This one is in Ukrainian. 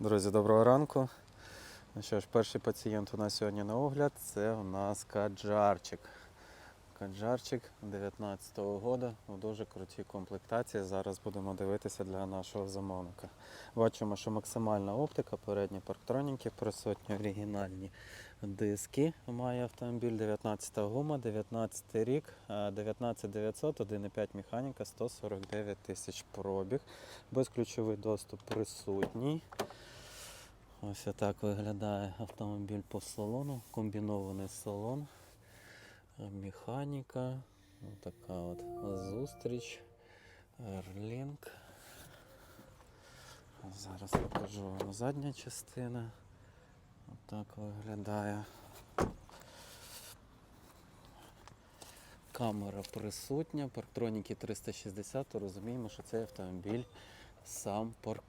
Друзі, доброго ранку. Ну що ж, перший пацієнт у нас сьогодні на огляд це у нас каджарчик. Каджарчик 19-го года у дуже крутій комплектації. Зараз будемо дивитися для нашого замовника. Бачимо, що максимальна оптика, передні парктроніки, присутні оригінальні диски. Має автомобіль 19 гума, 19 рік, е, 19900, 1,5 механіка, 149 тисяч пробіг. Безключовий доступ присутній. Ось так виглядає автомобіль по салону, комбінований салон, е, механіка, така от зустріч, Ерлінг. Зараз покажу вам задня частина. Отак виглядає. Камера присутня, парктроніки 360, розуміємо, що цей автомобіль сам паркує.